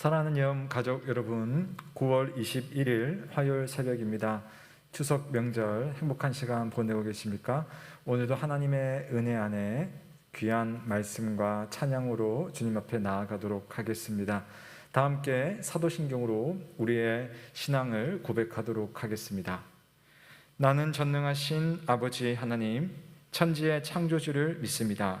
사랑하는 영 가족 여러분, 9월 21일 화요일 새벽입니다. 추석 명절 행복한 시간 보내고 계십니까? 오늘도 하나님의 은혜 안에 귀한 말씀과 찬양으로 주님 앞에 나아가도록 하겠습니다. 다 함께 사도신경으로 우리의 신앙을 고백하도록 하겠습니다. 나는 전능하신 아버지 하나님, 천지의 창조주를 믿습니다.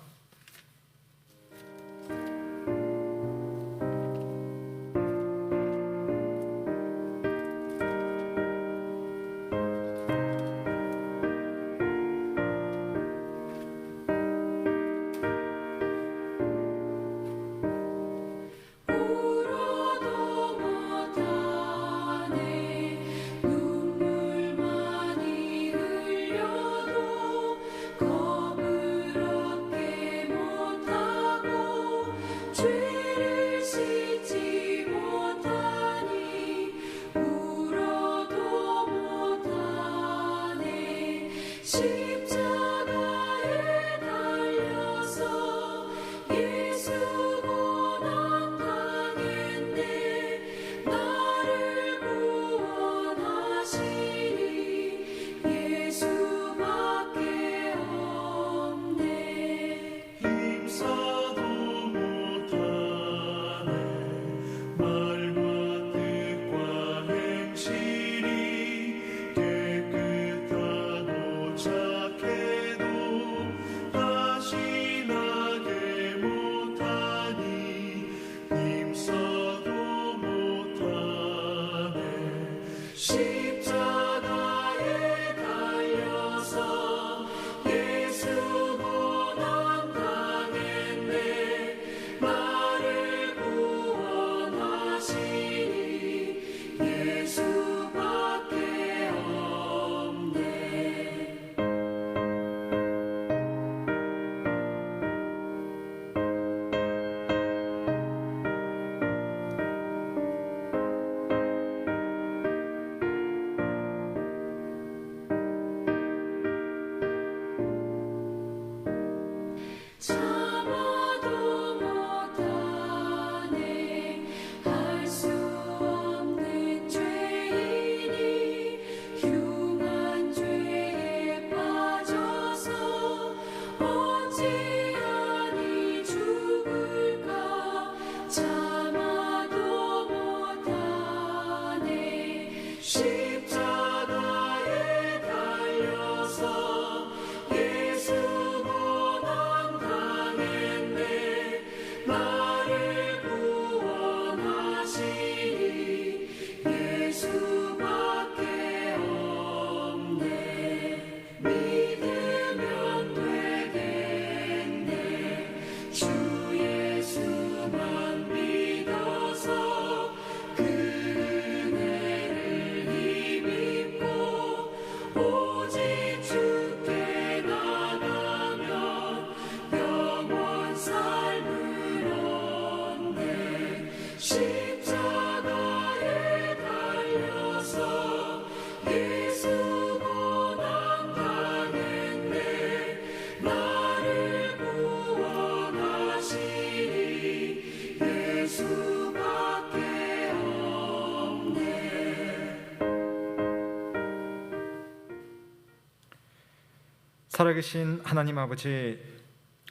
살아계신 하나님 아버지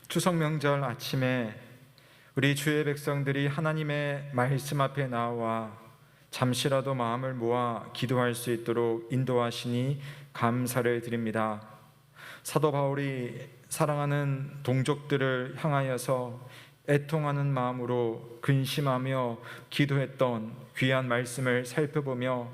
추석 명절 아침에 우리 주의 백성들이 하나님의 말씀 앞에 나와 잠시라도 마음을 모아 기도할 수 있도록 인도하시니 감사를 드립니다. 사도 바울이 사랑하는 동족들을 향하여서 애통하는 마음으로 근심하며 기도했던 귀한 말씀을 살펴보며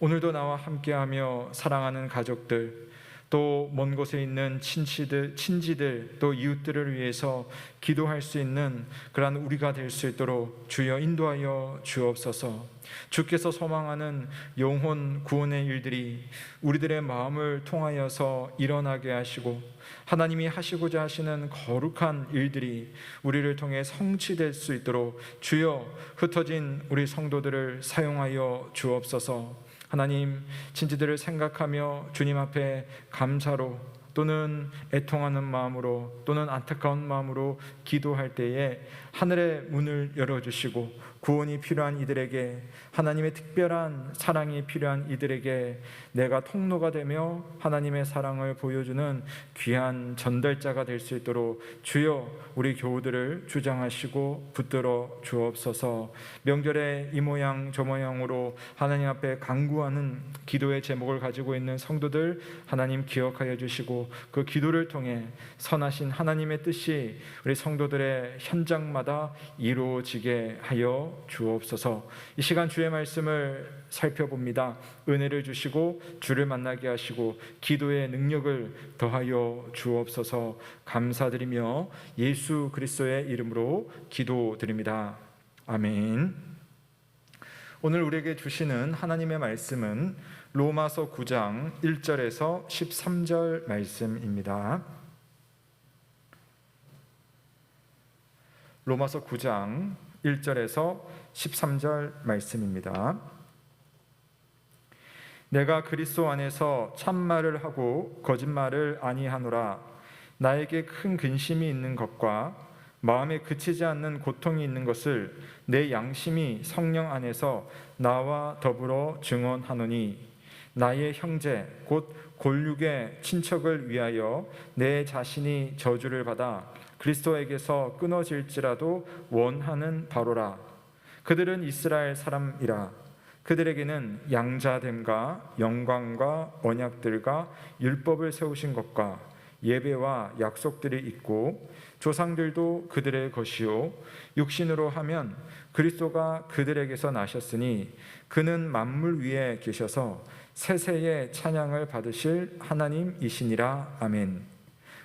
오늘도 나와 함께하며 사랑하는 가족들 또 먼 곳에 있는 친지들, 친지들 또 이웃들을 위해서 기도할 수 있는 그러한 우리가 될 수 있도록 주여 인도하여 주옵소서. 주께서 소망하는 영혼 구원의 일들이 우리들의 마음을 통하여서 일어나게 하시고 하나님이 하시고자 하시는 거룩한 일들이 우리를 통해 성취될 수 있도록 주여 흩어진 우리 성도들을 사용하여 주옵소서. 하나님 친지들을 생각하며 주님 앞에 감사로 또는 애통하는 마음으로 또는 안타까운 마음으로 기도할 때에 하늘의 문을 열어주시고 구원이 필요한 이들에게 하나님의 특별한 사랑이 필요한 이들에게 내가 통로가 되며 하나님의 사랑을 보여주는 귀한 전달자가 될 수 있도록 주여 우리 교우들을 주장하시고 붙들어 주옵소서. 명절에 이 모양 저 모양으로 하나님 앞에 간구하는 기도의 제목을 가지고 있는 성도들 하나님 기억하여 주시고 그 기도를 통해 선하신 하나님의 뜻이 우리 성도들의 현장마다 이루어지게 하여 주옵소서. 이 시간 주의 말씀을 살펴봅니다. 은혜를 주시고 주를 만나게 하시고 기도의 능력을 더하여 주옵소서. 감사드리며 예수 그리스도의 이름으로 기도드립니다. 아멘. 오늘 우리에게 주시는 하나님의 말씀은 로마서 9장 1절에서 13절 말씀입니다. 로마서 9장 1절에서 13절 말씀입니다. 내가 그리스도 안에서 참말을 하고 거짓말을 아니하노라 나에게 큰 근심이 있는 것과 마음에 그치지 않는 고통이 있는 것을 내 양심이 성령 안에서 나와 더불어 증언하노니 나의 형제 곧 골육의 친척을 위하여 내 자신이 저주를 받아 그리스도에게서 끊어질지라도 원하는 바로라. 그들은 이스라엘 사람이라. 그들에게는 양자됨과 영광과 언약들과 율법을 세우신 것과 예배와 약속들이 있고 조상들도 그들의 것이요. 육신으로 하면 그리스도가 그들에게서 나셨으니 그는 만물 위에 계셔서 세세의 찬양을 받으실 하나님이시니라. 아멘.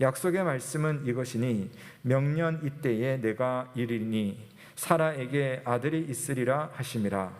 약속의 말씀은 이것이니 명년 이때에 내가 이르리니 사라에게 아들이 있으리라 하심이라.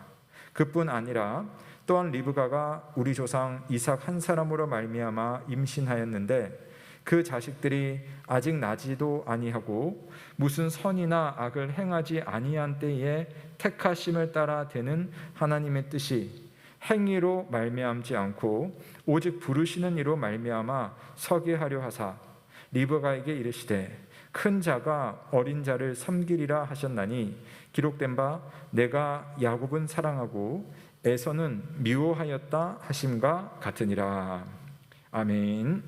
그뿐 아니라 또한 리브가가 우리 조상 이삭 한 사람으로 말미암아 임신하였는데 그 자식들이 아직 나지도 아니하고 무슨 선이나 악을 행하지 아니한 때에 택하심을 따라 되는 하나님의 뜻이 행위로 말미암지 않고 오직 부르시는 이로 말미암아 서게 하려 하사 리브가에게 이르시되 큰 자가 어린 자를 섬기리라 하셨나니 기록된 바 내가 야곱은 사랑하고 에서는 미워하였다 하심과 같으니라 아멘.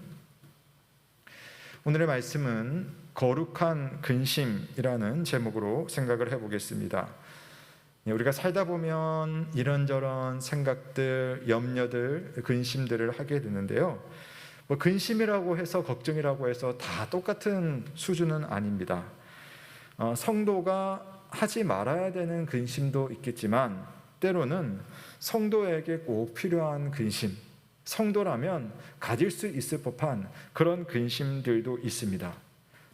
오늘의 말씀은 거룩한 근심이라는 제목으로 생각을 해보겠습니다. 예, 우리가 살다 보면 이런저런 생각들, 염려들, 근심들을 하게 되는데요. 뭐 근심이라고 해서 걱정이라고 해서 다 똑같은 수준은 아닙니다. 어, 성도가 하지 말아야 되는 근심도 있겠지만 때로는 성도에게 꼭 필요한 근심, 성도라면 가질 수 있을 법한 그런 근심들도 있습니다.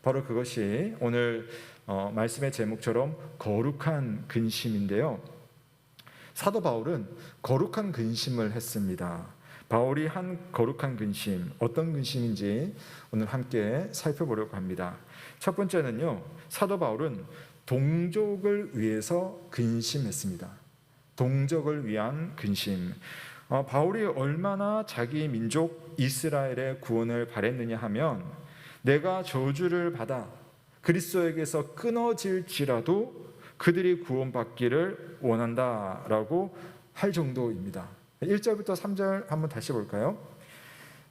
바로 그것이 오늘 어, 말씀의 제목처럼 거룩한 근심인데요. 사도 바울은 거룩한 근심을 했습니다. 바울이 한 거룩한 근심, 어떤 근심인지 오늘 함께 살펴보려고 합니다. 첫 번째는요, 사도 바울은 동족을 위해서 근심했습니다. 동족을 위한 근심. 어, 바울이 얼마나 자기 민족 이스라엘의 구원을 바랬느냐 하면 내가 저주를 받아 그리스도에게서 끊어질지라도 그들이 구원받기를 원한다라고 할 정도입니다. 1절부터 3절 한번 다시 볼까요?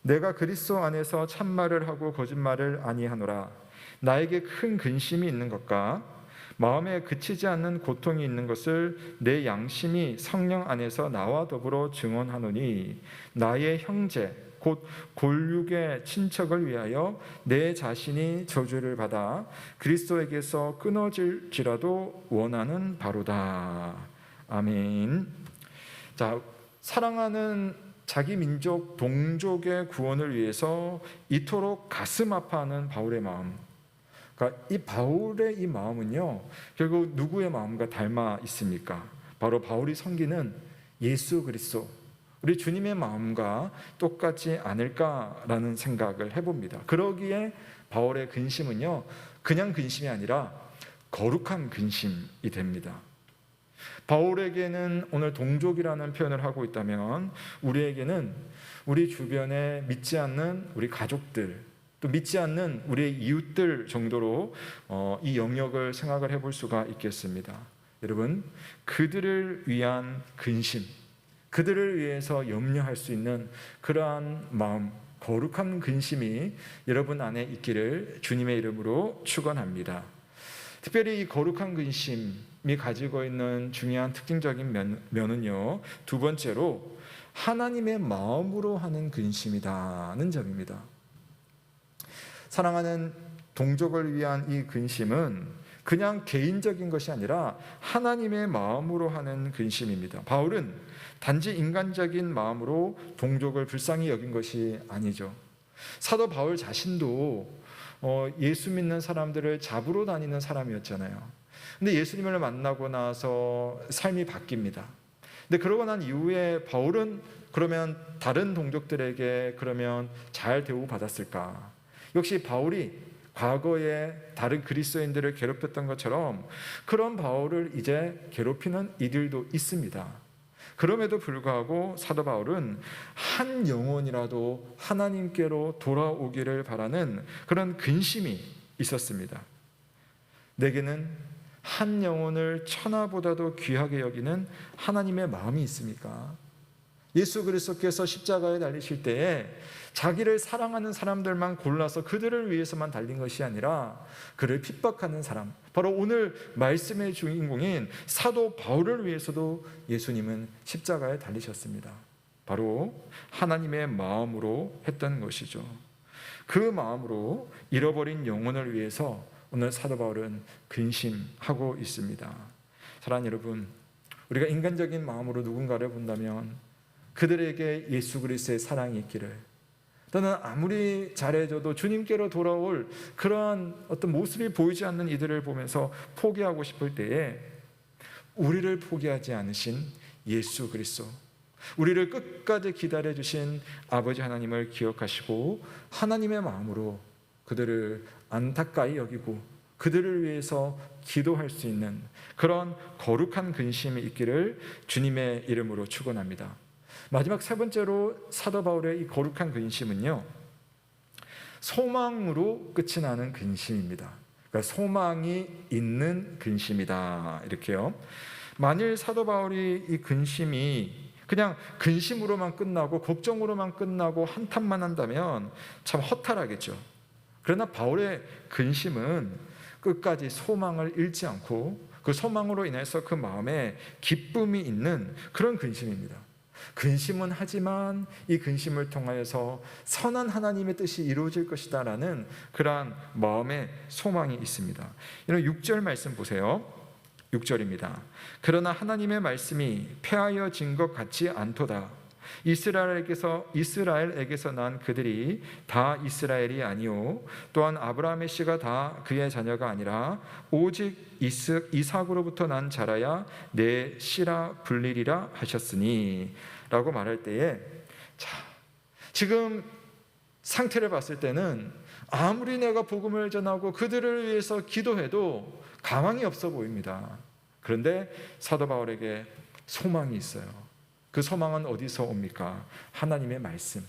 내가 그리스도 안에서 참말을 하고 거짓말을 아니하노라 나에게 큰 근심이 있는 것과 마음에 그치지 않는 고통이 있는 것을 내 양심이 성령 안에서 나와 더불어 증언하노니 나의 형제 곧 골육의 친척을 위하여 내 자신이 저주를 받아 그리스도에게서 끊어질지라도 원하는 바로다. 아멘. 자, 사랑하는 자기 민족 동족의 구원을 위해서 이토록 가슴 아파하는 바울의 마음. 그러니까 이 바울의 이 마음은요. 결국 누구의 마음과 닮아 있습니까? 바로 바울이 섬기는 예수 그리스도 우리 주님의 마음과 똑같지 않을까라는 생각을 해봅니다. 그러기에 바울의 근심은요, 그냥 근심이 아니라 거룩한 근심이 됩니다. 바울에게는 오늘 동족이라는 표현을 하고 있다면 우리에게는 우리 주변에 믿지 않는 우리 가족들 또 믿지 않는 우리의 이웃들 정도로 어, 이 영역을 생각을 해볼 수가 있겠습니다. 여러분 그들을 위한 근심 그들을 위해서 염려할 수 있는 그러한 마음, 거룩한 근심이 여러분 안에 있기를 주님의 이름으로 축원합니다. 특별히 이 거룩한 근심 이 가지고 있는 중요한 특징적인 면, 면은요. 두 번째로 하나님의 마음으로 하는 근심이다는 점입니다. 사랑하는 동족을 위한 이 근심은 그냥 개인적인 것이 아니라 하나님의 마음으로 하는 근심입니다. 바울은 단지 인간적인 마음으로 동족을 불쌍히 여긴 것이 아니죠. 사도 바울 자신도 어, 예수 믿는 사람들을 잡으러 다니는 사람이었잖아요. 근데 예수님을 만나고 나서 삶이 바뀝니다. 근데 그러고 난 이후에 바울은 그러면 다른 동족들에게 그러면 잘 대우 받았을까? 역시 바울이 과거에 다른 그리스도인들을 괴롭혔던 것처럼 그런 바울을 이제 괴롭히는 이들도 있습니다. 그럼에도 불구하고 사도 바울은 한 영혼이라도 하나님께로 돌아오기를 바라는 그런 근심이 있었습니다. 내게는 한 영혼을 천하보다도 귀하게 여기는 하나님의 마음이 있습니까? 예수 그리스도께서 십자가에 달리실 때에 자기를 사랑하는 사람들만 골라서 그들을 위해서만 달린 것이 아니라 그를 핍박하는 사람, 바로 오늘 말씀의 주인공인 사도 바울을 위해서도 예수님은 십자가에 달리셨습니다. 바로 하나님의 마음으로 했던 것이죠. 그 마음으로 잃어버린 영혼을 위해서 오늘 사도 바울은 근심하고 있습니다. 사랑하는 여러분, 우리가 인간적인 마음으로 누군가를 본다면 그들에게 예수 그리스도의 사랑이 있기를 또는 아무리 잘해줘도 주님께로 돌아올 그러한 어떤 모습이 보이지 않는 이들을 보면서 포기하고 싶을 때에 우리를 포기하지 않으신 예수 그리스도 우리를 끝까지 기다려 주신 아버지 하나님을 기억하시고 하나님의 마음으로 그들을 안타까이 여기고 그들을 위해서 기도할 수 있는 그런 거룩한 근심이 있기를 주님의 이름으로 축원합니다. 마지막 세 번째로 사도 바울의 이 거룩한 근심은요. 소망으로 끝이 나는 근심입니다. 그러니까 소망이 있는 근심이다. 이렇게요. 만일 사도 바울이 이 근심이 그냥 근심으로만 끝나고 걱정으로만 끝나고 한탄만 한다면 참 허탈하겠죠. 그러나 바울의 근심은 끝까지 소망을 잃지 않고 그 소망으로 인해서 그 마음에 기쁨이 있는 그런 근심입니다. 근심은 하지만 이 근심을 통하여서 선한 하나님의 뜻이 이루어질 것이다라는 그러한 마음의 소망이 있습니다. 이런 6절 말씀 보세요. 6절입니다. 그러나 하나님의 말씀이 폐하여 진 것 같지 않도다. 이스라엘에게서 이스라엘에게서 난 그들이 다 이스라엘이 아니요 또한 아브라함의 씨가 다 그의 자녀가 아니라 오직 이스, 이삭으로부터 난 자라야 내 씨라 불리리라 하셨으니라고 말할 때에 자 지금 상태를 봤을 때는 아무리 내가 복음을 전하고 그들을 위해서 기도해도 가망이 없어 보입니다. 그런데 사도 바울에게 소망이 있어요. 그 소망은 어디서 옵니까? 하나님의 말씀.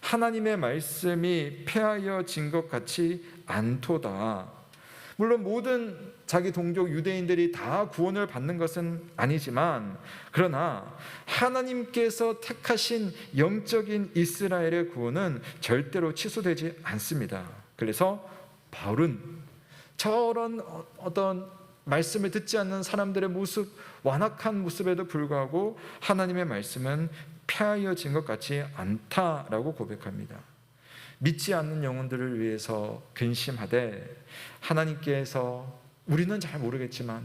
하나님의 말씀이 폐하여진 것 같이 않도다. 물론 모든 자기 동족 유대인들이 다 구원을 받는 것은 아니지만 그러나 하나님께서 택하신 영적인 이스라엘의 구원은 절대로 취소되지 않습니다. 그래서 바울은 저런 어- 어떤 말씀을 듣지 않는 사람들의 모습 완악한 모습에도 불구하고 하나님의 말씀은 폐하여진 것 같지 않다라고 고백합니다. 믿지 않는 영혼들을 위해서 근심하되 하나님께서 우리는 잘 모르겠지만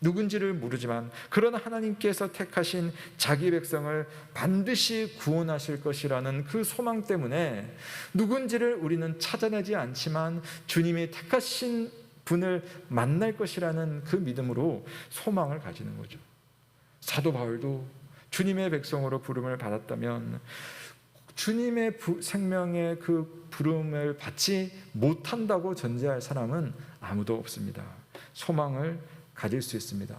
누군지를 모르지만 그러나 하나님께서 택하신 자기 백성을 반드시 구원하실 것이라는 그 소망 때문에 누군지를 우리는 찾아내지 않지만 주님이 택하신 분을 만날 것이라는 그 믿음으로 소망을 가지는 거죠. 사도 바울도 주님의 백성으로 부름을 받았다면 주님의 부- 생명의 그 부름을 받지 못한다고 전제할 사람은 아무도 없습니다. 소망을 가질 수 있습니다.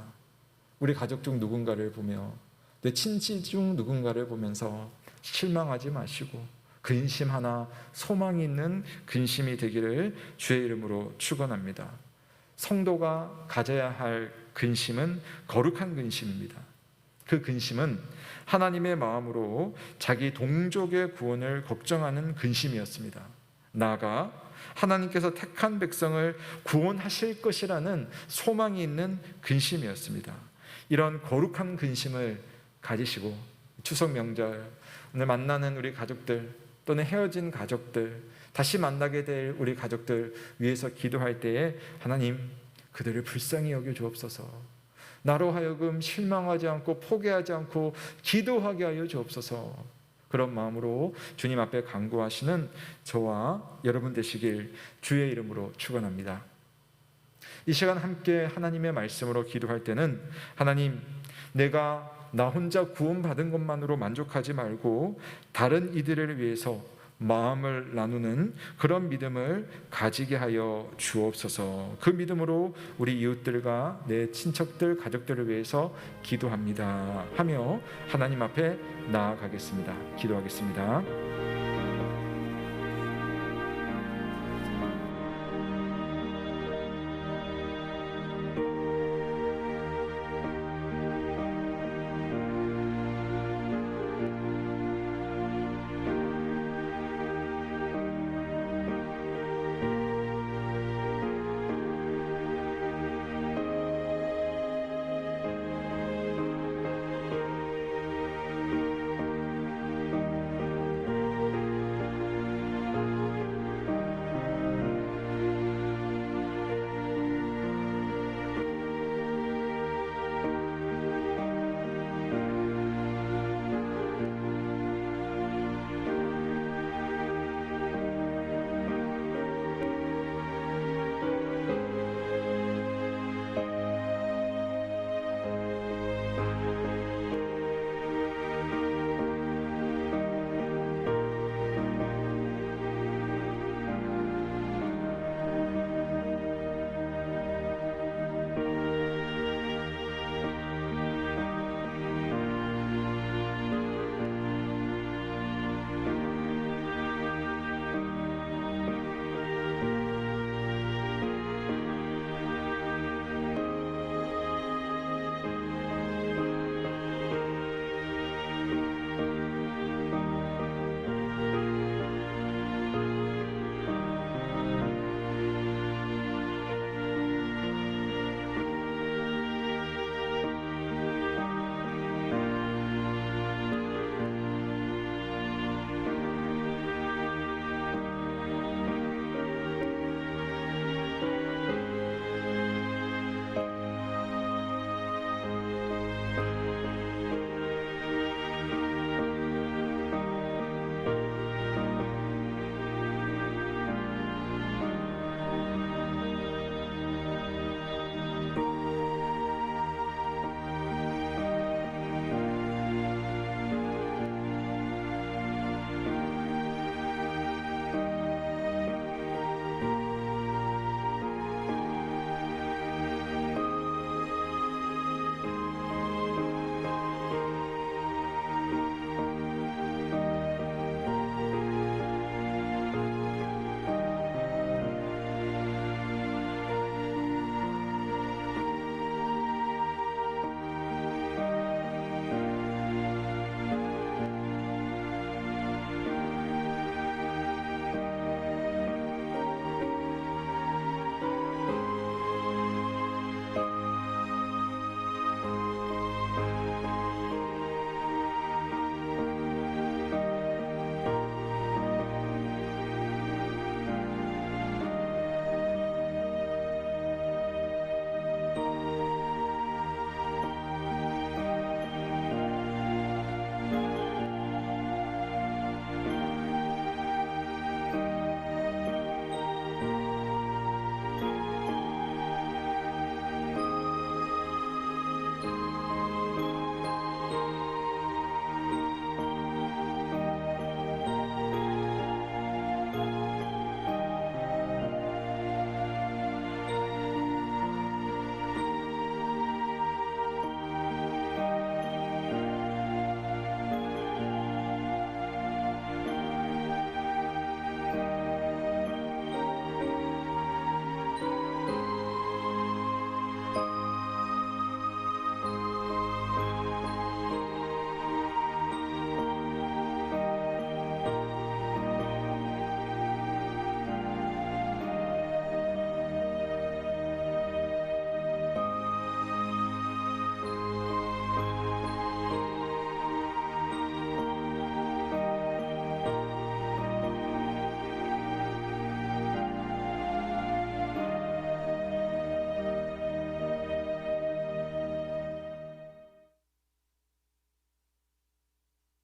우리 가족 중 누군가를 보며 내 친지 중 누군가를 보면서 실망하지 마시고 근심 하나 소망이 있는 근심이 되기를 주의 이름으로 축원합니다. 성도가 가져야 할 근심은 거룩한 근심입니다. 그 근심은 하나님의 마음으로 자기 동족의 구원을 걱정하는 근심이었습니다. 나아가 하나님께서 택한 백성을 구원하실 것이라는 소망이 있는 근심이었습니다. 이런 거룩한 근심을 가지시고 추석 명절 오늘 만나는 우리 가족들 또는 헤어진 가족들 다시 만나게 될 우리 가족들 위해서 기도할 때에 하나님 그들을 불쌍히 여겨 주옵소서. 나로 하여금 실망하지 않고 포기하지 않고 기도하게 하여 주옵소서. 그런 마음으로 주님 앞에 간구하시는 저와 여러분 되시길 주의 이름으로 축원합니다. 이 시간 함께 하나님의 말씀으로 기도할 때는 하나님 내가 나 혼자 구원받은 것만으로 만족하지 말고 다른 이들을 위해서 마음을 나누는 그런 믿음을 가지게 하여 주옵소서. 그 믿음으로 우리 이웃들과 내 친척들, 가족들을 위해서 기도합니다. 하며 하나님 앞에 나아가겠습니다. 기도하겠습니다.